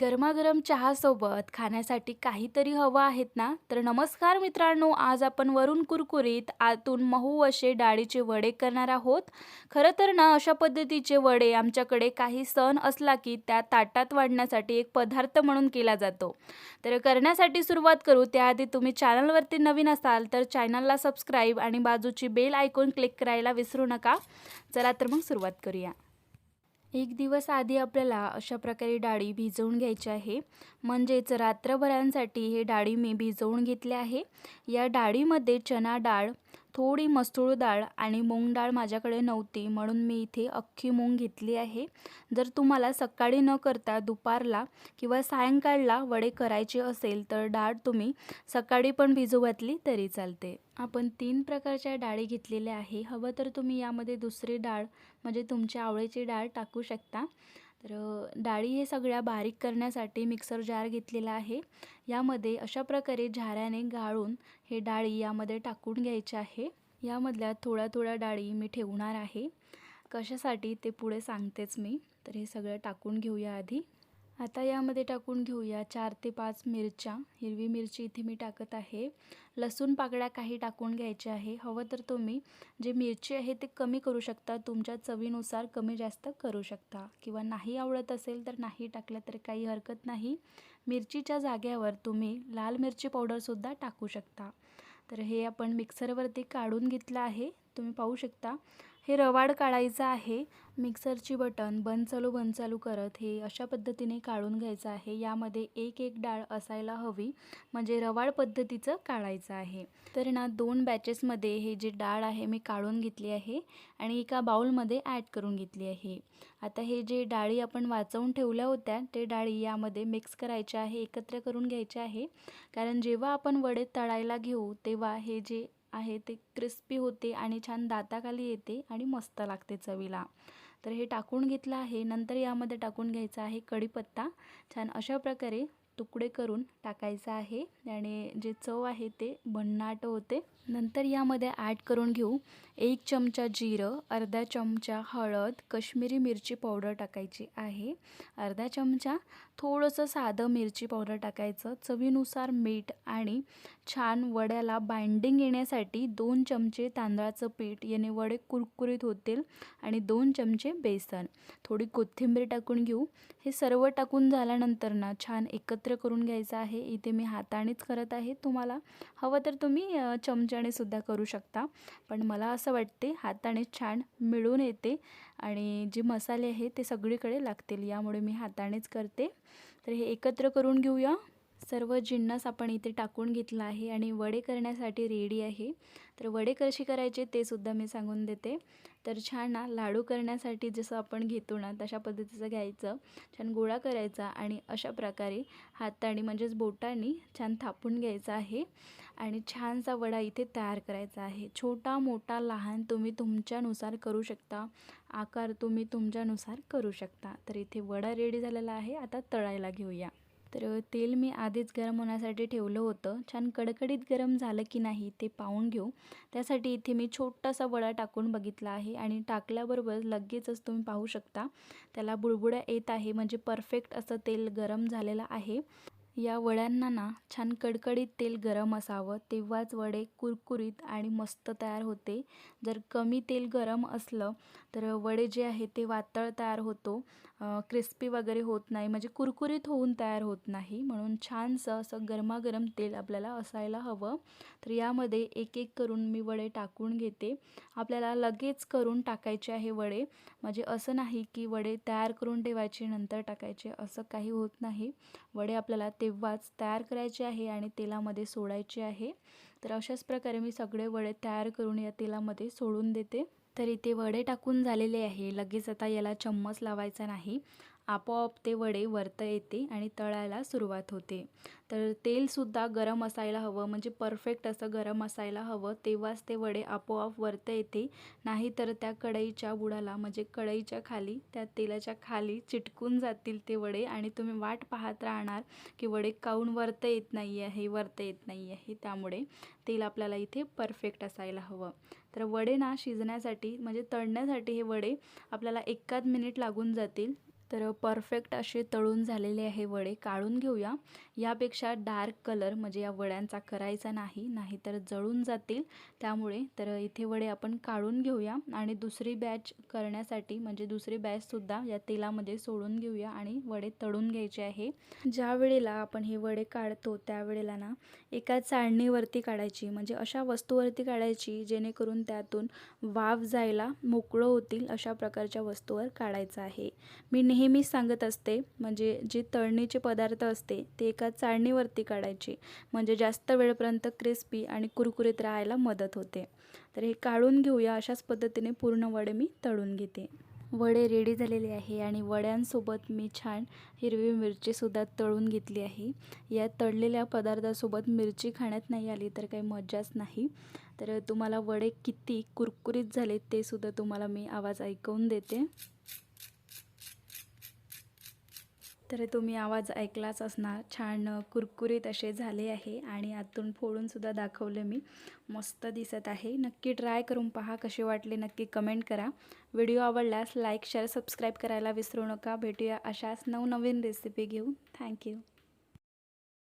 गरमागरम चहासोबत खाण्यासाठी काहीतरी हवं आहेत ना? तर नमस्कार मित्रांनो आज आपण वरून कुरकुरीत आतून मऊ असे डाळीचे वडे करणार आहोत. खरं तर ना अशा पद्धतीचे वडे आमच्याकडे काही सण असला की त्या ताटात वाढण्यासाठी एक पदार्थ म्हणून केला जातो. तर करण्यासाठी सुरुवात करू. त्याआधी तुम्ही चॅनलवरती नवीन असाल तर चॅनलला सबस्क्राईब आणि बाजूची बेल आयकॉन क्लिक करायला विसरू नका. चला तर मग सुरुवात करूया. एक दिवस आधी आपल्याला अशा प्रकारे डाळी भिजवून घ्यायची आहे. म्हणजेच रात्रभरांसाठी हे डाळी मी भिजवून घेतले आहे. या डाळीमध्ये चना डाळ थोडी मसूळ डाळ आणि मूग डाळ माझ्याकडे नव्हती म्हणून मी इथे अख्खी मूग घेतली आहे. जर तुम्हाला सकाळी न करता दुपारला किंवा सायंकाळला वडे करायचे असेल तर डाळ तुम्ही सकाळी पण भिजू घातली तरी चालते. आपण तीन प्रकारच्या डाळी घेतलेल्या आहे. हवं तर तुम्ही यामध्ये दुसरी डाळ म्हणजे तुमच्या आवडीची डाळ टाकू शकता. तर डाळी हे सगळ्या बारीक करण्यासाठी मिक्सर जार घेतलेला आहे. यामध्ये अशा प्रकारे झाऱ्याने गाळून हे डाळी यामध्ये टाकून घ्यायचे आहे. यामधल्या थोड्या थोड्या डाळी मी ठेवणार आहे. कशासाठी ते पुढे सांगतेच मी. तर हे सगळं टाकून घेऊया आधी. आता यामध्ये टाकून घेऊया चार ते पाच मिरच्या. हिरवी मिरची इथे मी टाकत आहे. लसूण पाकळ्या काही टाकून घ्यायच्या आहे. हवं तर तुम्ही जे मिरची आहे ते कमी करू शकता. तुमच्या चवीनुसार कमी जास्त करू शकता. किंवा नाही आवडत असेल तर नाही टाकलं तर काही हरकत नाही. मिरचीच्या जाग्यावर तुम्ही लाल मिरची पावडरसुद्धा टाकू शकता. तर हे आपण मिक्सरवरती काढून घेतलं आहे. तुम्ही पाहू शकता. हे रवाड काढायचं आहे. मिक्सरची बटन बंद चालू बंद चालू करत हे अशा पद्धतीने काढून घ्यायचं आहे. यामध्ये एक एक डाळ असायला हवी. म्हणजे रवाड पद्धतीचं काढायचं आहे. तर ना दोन बॅचेसमध्ये हे जे डाळ आहे मी काढून घेतली आहे आणि एका बाउलमध्ये ॲड करून घेतली आहे. आता हे जे डाळी आपण वाचवून ठेवल्या होत्या ते डाळी यामध्ये मिक्स करायच्या आहे एकत्र करून घ्यायचे आहे. कारण जेव्हा आपण वडे तळायला घेऊ तेव्हा हे जे आहे ते क्रिस्पी होते आणि छान दाताखाली येते आणि मस्त लागते चवीला. तर हे टाकून घेतलं आहे. नंतर यामध्ये टाकून घ्यायचं आहे कढीपत्ता. छान अशा प्रकारे तुकडे करून टाकायचं आहे आणि जे चव आहे ते भन्नाट होते. नंतर यामध्ये ॲड करून घेऊ एक चमचा जिरं अर्धा चमचा हळद कश्मीरी मिरची पावडर टाकायची आहे. अर्धा चमचा थोडंसं साधं मिरची पावडर टाकायचं. चवीनुसार मीठ आणि छान वड्याला बाइंडिंग येण्यासाठी दोन चमचे तांदळाचं पीठ याने वडे कुरकुरीत होतील आणि दोन चमचे बेसन. थोडी कोथिंबीर टाकून घेऊ. हे सर्व टाकून झाल्यानंतर ना छान एकत्र एकत्र करून घ्यायचं आहे इथे मी हातानेच करत आहे. तुम्हाला हवं तर तुम्ही चमच्याने सुद्धा करू शकता. पण मला असं वाटते हाताने छान मिळून येते आणि जे मसाले आहे ते सगळीकडे लागतील. यामुळे मी हातानेच करते. तर हे एकत्र करून घेऊया. सर्व जिन्नस आपण इथे टाकून घेतला आहे आणि वडे करण्यासाठी रेडी आहे. तर वडे कशी करायचे ते सुद्धा मी सांगून देते. तर छान ना लाडू करण्यासाठी जसं आपण घेतो ना तशा पद्धतीचं घ्यायचं. छान गोळा करायचा आणि अशा प्रकारे हाताने म्हणजेच बोटाने छान थापून घ्यायचा आहे. आणि छानसा वडा इथे तयार करायचा आहे. छोटा मोठा लहान तुम्ही तुमच्यानुसार करू शकता. आकार तुम्ही तुमच्यानुसार करू शकता. तर इथे वडा रेडी झालेला आहे. आता तळायला घेऊया. तर तेल मी आधीच गरम होण्यासाठी ठेवलं होतं. छान कडकडीत गरम झालं की नाही ते पाहून घेऊ. त्यासाठी इथे मी छोटासा वडा टाकून बघितला आहे आणि टाकल्याबरोबर लगेचच तुम्ही पाहू शकता. त्याला बुडबुड्या येत आहे. म्हणजे परफेक्ट असं तेल गरम झालेलं आहे. या वड्यांना ना छान कडकडीत तेल गरम असावं. तेव्हाच वडे कुरकुरीत आणि मस्त तयार होते. जर कमी तेल गरम असलं तर वडे जे आहे ते वातळ तयार होतो. क्रिस्पी वगैरे होत नाही. म्हणजे कुरकुरीत होऊन तयार होत नाही. म्हणून छानसं असं गरमागरम तेल आपल्याला असायला हवं. तर यामध्ये एक एक करून मी वडे टाकून घेते. आपल्याला लगेच करून टाकायचे आहे वडे. म्हणजे असं नाही की वडे तयार करून ठेवायचे नंतर टाकायचे. असं काही होत नाही. वडे आपल्याला तेव्हाच तयार करायचे आहे आणि तेलामध्ये सोडायचे आहे. तर अशाच प्रकारे मी सगळे वडे तयार करून या तेलामध्ये सोडून देते. तर इथे वडे टाकून झालेले आहे. लगेच आता याला चम्मच लावायचा नाही. आपोआप ते वडे वरता येते आणि तळायला सुरुवात होते. तर तेलसुद्धा गरम असायला हवं म्हणजे परफेक्ट असं गरम असायला हवं तेव्हाच ते वडे आपोआप वरता येते. नाही तर त्या कढईच्या बुडाला म्हणजे कढईच्या खाली त्या तेलाच्या खाली चिटकून जातील ते वडे आणि तुम्ही वाट पाहत राहणार की वडे काऊन वरतं येत नाही आहे वरतं येत नाही आहे त्यामुळे तेल आपल्याला इथे परफेक्ट असायला हवं. तर वडे ना शिजण्यासाठी म्हणजे तळण्यासाठी हे वडे आपल्याला एकाच मिनिट लागून जातील. तर परफेक्ट असे तळून झालेले आहे वडे. काढून घेऊया. यापेक्षा डार्क कलर म्हणजे या वड्यांचा करायचा नाही नाहीतर जळून जातील. त्यामुळे तर इथे वडे आपण काढून घेऊया. आणि दुसरी बॅच करण्यासाठी म्हणजे दुसरी बॅचसुद्धा या तेलामध्ये सोडून घेऊया आणि वडे तळून घ्यायचे आहे. ज्या वेळेला आपण हे वडे काढतो त्यावेळेला ना एका चाळणीवरती काढायची. म्हणजे अशा वस्तूवरती काढायची जेणेकरून त्यातून वाफ जायला मोकळं होतील अशा प्रकारच्या वस्तूवर काढायचं आहे. मी नेहमीच सांगत असते म्हणजे जे तळणीचे पदार्थ असते ते एका चाळणीवरती काढायचे. म्हणजे जास्त वेळपर्यंत क्रिस्पी आणि कुरकुरीत राहायला मदत होते. तर हे काढून घेऊया अशाच पद्धतीने पूर्ण वडे मी तळून घेते. वडे रेडी झालेले आहे आणि वड्यांसोबत मी छान हिरवी मिरचीसुद्धा तळून घेतली आहे. या तळलेल्या पदार्थासोबत मिरची खाण्यात नाही आली तर काही मजाच नाही. तर तुम्हाला वडे किती कुरकुरीत झाले ते सुद्धा तुम्हाला मी आवाज ऐकवून देते. तर तुम्ही आवाज ऐकलाच असणार. छान कुरकुरीत असे झाले आहे आणि आतून फोडूनसुद्धा दाखवले मी. मस्त दिसत आहे. नक्की ट्राय करून पहा कसे वाटले. नक्की कमेंट करा. व्हिडिओ आवडल्यास लाईक शेअर सबस्क्राईब करायला विसरू नका. भेटूया अशाच नवनवीन रेसिपी घेऊन. थँक्यू